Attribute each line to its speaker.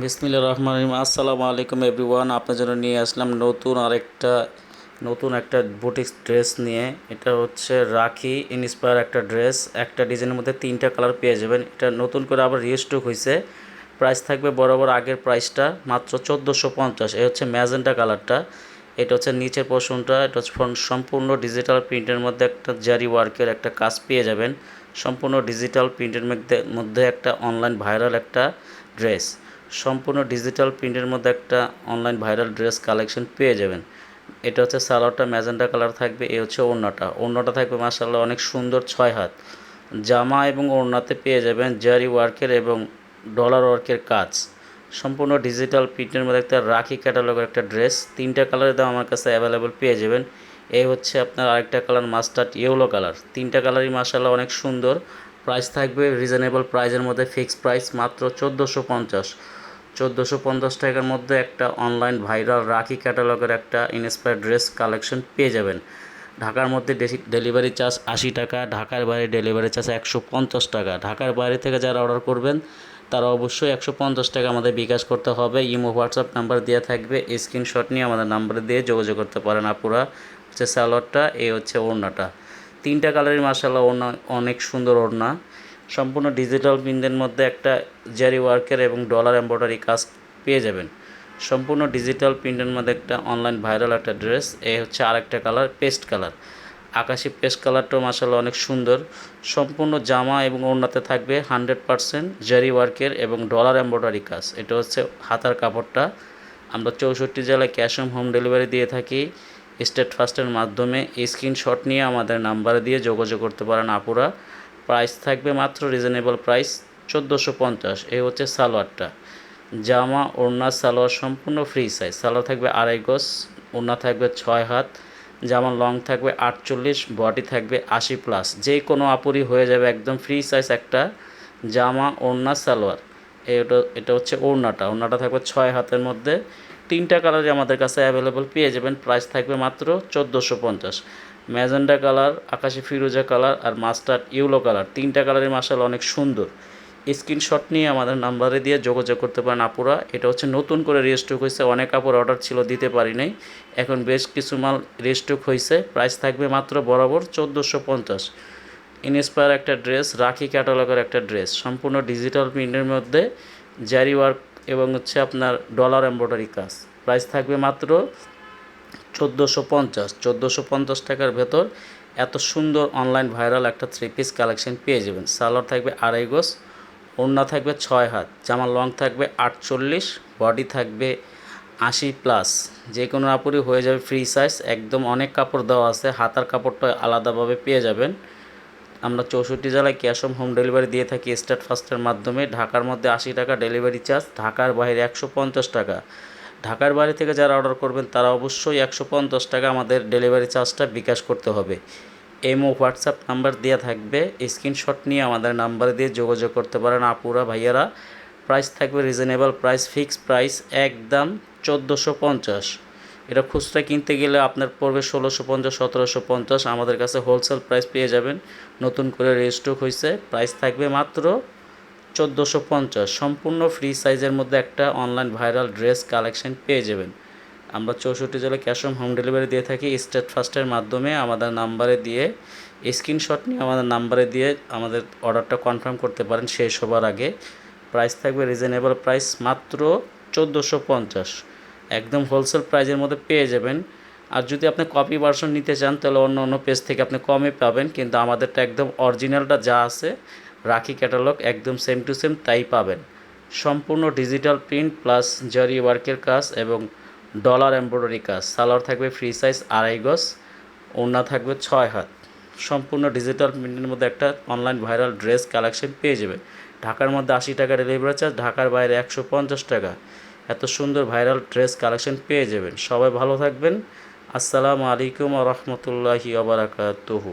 Speaker 1: বিসমিল্লা রহমান রহিম। আসসালামু আলাইকুম এভরিওয়ান, আপনার জন্য নিয়ে আসলাম নতুন আরেকটা, নতুন একটা বুটিক ড্রেস নিয়ে। এটা হচ্ছে রাখি ইন্সপায়ার একটা ড্রেস। একটা ডিজাইনের মধ্যে তিনটা কালার পেয়ে যাবেন। এটা নতুন করে আবার রিস্টক হয়েছে প্রাইস থাকবে বরাবর আগের প্রাইসটা মাত্র চোদ্দোশো পঞ্চাশ। এই হচ্ছে ম্যাজেন্টা কালারটা। এটা হচ্ছে নিচের পোর্শনটা এটা হচ্ছে সম্পূর্ণ ডিজিটাল প্রিন্টের মধ্যে একটা জারি ওয়ার্কের একটা কাজ পেয়ে যাবেন। সম্পূর্ণ ডিজিটাল প্রিন্টের মধ্যে মধ্যে একটা অনলাইন ভাইরাল একটা ড্রেস। সম্পূর্ণ ডিজিটাল প্রিন্টের মধ্যে একটা অনলাইন ভাইরাল ড্রেস কালেকশন পেয়ে যাবেন। এটা হচ্ছে সালোয়ারটা ম্যাজেন্টা কালার থাকবে, এ হচ্ছে ওড়নাটা। ওড়নাটা থাকবে মাসাল্লাহ অনেক সুন্দর ছয় হাত। জামা এবং ওড়নাতে পেয়ে যাবেন জারি ওয়ার্কের এবং ডলার ওয়ার্কের কাজ। সম্পূর্ণ ডিজিটাল প্রিন্টের মধ্যে একটা রাখি ক্যাটালগের একটা ড্রেস তিনটা কালারের দাম আমার কাছে অ্যাভেলেবল পেয়ে যাবেন। এই হচ্ছে আপনার আরেকটা কালার মাস্টার্ড ইয়েলো কালার তিনটা কালারই মাসাল্লাহ অনেক সুন্দর। প্রাইস থাকবে রিজনেবল প্রাইসের মধ্যে ফিক্সড প্রাইস মাত্র চোদ্দোশো পঞ্চাশ। চোদ্দোশো পঞ্চাশ টাকার মধ্যে একটা অনলাইন ভাইরাল রাখি ক্যাটালগের একটা ইনস্পায়ার ড্রেস কালেকশন পেয়ে যাবেন। ঢাকার মধ্যে ডেলিভারি চার্জ আশি টাকা, ঢাকার বাইরে ডেলিভারি চার্জ একশো পঞ্চাশ টাকা। ঢাকার বাইরে থেকে যারা অর্ডার করবেন, তারা অবশ্যই একশো পঞ্চাশ টাকা আমাদের বিকাশ করতে হবে। ইমো, হোয়াটসঅ্যাপ নাম্বার দেওয়া থাকবে। স্ক্রিনশট নিয়ে আমাদের নাম্বারে দিয়ে যোগাযোগ করতে পারেন আপুরা। হচ্ছে স্যালোয়ারটা এ হচ্ছে ওড়নাটা। তিনটা কালারের মার্শাল্লাহ ওড়না অনেক সুন্দর ওড়না। সম্পূর্ণ ডিজিটাল প্রিন্টের মধ্যে একটা জারি ওয়ার্কের এবং ডলার এম্ব্রয়ডারি কাজ পেয়ে যাবেন। সম্পূর্ণ ডিজিটাল প্রিন্টের মধ্যে একটা অনলাইন ভাইরাল একটা ড্রেস, এ হচ্ছে আরেকটা কালার, পেস্ট কালার। আকাশি পেস্ট কালারটাও মাসাল্লাহ অনেক সুন্দর। সম্পূর্ণ জামা এবং ওড়নাতে থাকবে হান্ড্রেড পারসেন্ট জারি ওয়ার্কের এবং ডলার এম্ব্রয়ডারি কাজ। এটা হচ্ছে হাতার কাপড়টা। আমরা চৌষট্টি জেলায় ক্যাশ অন হোম ডেলিভারি দিয়ে থাকি। স্টেট ফাস্টের মাধ্যমে স্ক্রিনশট নিয়ে আমাদের নাম্বারে দিয়ে যোগাযোগ করতে পারেন আপুরা। প্রাইস থাকবে মাত্র রিজনেবল প্রাইস চোদ্দোশো পঞ্চাশ। এই হচ্ছে সালোয়ারটা। জামা, ওড়না, সালোয়ার সম্পূর্ণ ফ্রি সাইজ। সালোয়ার থাকবে আড়াই গজ, ওড়না থাকবে ছয় হাত জামার লং থাকবে আটচল্লিশ, বডি থাকবে আশি প্লাস। যে কোনো আপুরি হয়ে যাবে একদম ফ্রি সাইজ একটা জামা, ওড়না, সালোয়ার। এটা এটা হচ্ছে ওড়নাটা। ওড়নাটা থাকবে ছয় হাতের মধ্যে। তিনটা কালারই আমাদের কাছে অ্যাভেলেবল পেয়ে যাবেন। প্রাইস থাকবে মাত্র চোদ্দোশো পঞ্চাশ। ম্যাজেন্ডা কালার আকাশি ফিরোজা কালার আর মাস্টার্ড ইউলো কালার তিনটা কালারের মাসাল অনেক সুন্দর। স্ক্রিনশট নিয়ে আমাদের নাম্বারে দিয়ে যোগাযোগ করতে পারেন আপুরা। এটা হচ্ছে নতুন করে রেস্টক হয়েছে। অনেক কাপড় অর্ডার ছিল, দিতে পারি নাই। এখন বেশ কিছু মাল রেস্টক হয়েছে। প্রাইস থাকবে মাত্র বরাবর চোদ্দোশো পঞ্চাশ। ইনস্পায়ার একটা ড্রেস রাখি ক্যাটালগের একটা ড্রেস সম্পূর্ণ ডিজিটাল প্রিন্টের মধ্যে জারি ওয়ার্ক এবং হচ্ছে আপনার ডলার এম্ব্রয়ডারি কাজ। প্রাইস থাকবে মাত্র চোদ্দোশো পঞ্চাশ। চোদ্দোশো পঞ্চাশ টাকার ভেতর এত সুন্দর অনলাইন ভাইরাল একটা থ্রি পিস কালেকশন পেয়ে যাবেন। সালোয়ার থাকবে আড়াই গোস ওড়না থাকবে ছয় হাত, জামার লং থাকবে আটচল্লিশ বডি থাকবে আশি প্লাস যে কোনো কাপড়ই হয়ে যাবে ফ্রি সাইজ একদম অনেক কাপড় দেওয়া আছে, হাতার কাপড়টা আলাদাভাবে পেয়ে যাবেন। আমরা চৌষট্টি জেলায় ক্যাশ অন হোম ডেলিভারি দিয়ে থাকি স্টেট ফাস্টের মাধ্যমে। ঢাকার মধ্যে আশি টাকা ডেলিভারি চার্জ, ঢাকার বাইরে একশো পঞ্চাশ টাকা। ঢাকার বাইরে থেকে যারা অর্ডার করবেন, তারা অবশ্যই একশো পঞ্চাশ টাকা আমাদের ডেলিভারি চার্জটা বিকাশ করতে হবে। এমও হোয়াটসঅ্যাপ নাম্বার দেওয়া থাকবে। স্ক্রিনশট নিয়ে আমাদের নাম্বারে দিয়ে যোগাযোগ করতে পারেন আপুরা, ভাইয়ারা। প্রাইস থাকবে রিজনেবল, প্রাইস ফিক্স প্রাইস একদম চোদ্দোশো পঞ্চাশ। এটা খুচরা কিনতে গেলে আপনার পড়বে ষোলোশো পঞ্চাশ, সতেরোশো পঞ্চাশ। আমাদের কাছে হোলসেল প্রাইস পেয়ে যাবেন। নতুন করে রেজিস্টক হয়েছে প্রাইস থাকবে মাত্র চোদ্দোশো পঞ্চাশ। সম্পূর্ণ ফ্রি সাইজের মধ্যে একটা অনলাইন ভাইরাল ড্রেস কালেকশন পেয়ে যাবেন। আমরা চৌষট্টি জেলায় ক্যাশ অন হোম ডেলিভারি দিয়ে থাকি। স্টেট ফাস্টের মাধ্যমে আমাদের নাম্বারে দিয়ে স্ক্রিনশট নিয়ে আমাদের নাম্বারে দিয়ে আমাদের অর্ডারটা কনফার্ম করতে পারেন। শেষ হবার আগে। প্রাইস থাকবে রিজনেবল প্রাইস মাত্র চোদ্দোশো পঞ্চাশ। একদম হোলসেল প্রাইজের মধ্যে পেয়ে যাবেন। আর যদি আপনি কপি ভার্সন নিতে চান, তাহলে অন্য অন্য পেজ থেকে আপনি কমে পাবেন। কিন্তু আমাদেরটা একদম অরিজিনালটা যা আছে, রাখি ক্যাটালগ একদম সেম টু সেম তাই পাবেন। সম্পূর্ণ ডিজিটাল প্রিন্ট প্লাস জারি ওয়ার্কের কাজ এবং ডলার এমব্রয়ডারি কাজ। সালোয়ার থাকবে ফ্রি সাইজ আড়াই গজ, ওড়না থাকবে ছয় হাত। সম্পূর্ণ ডিজিটাল প্রিন্টের মধ্যে একটা অনলাইন ভাইরাল ড্রেস কালেকশন পেয়ে যাবে ঢাকার মধ্যে আশি টাকা ডেলিভারি চার্জ ঢাকার বাইরে একশো পঞ্চাশ টাকা। এত সুন্দর ভাইরাল ড্রেস কালেকশন পেয়ে যাবেন। সবাই ভালো থাকবেন। আসসালামু আলাইকুম রহমতুল্লাহি আবরাকাতুহু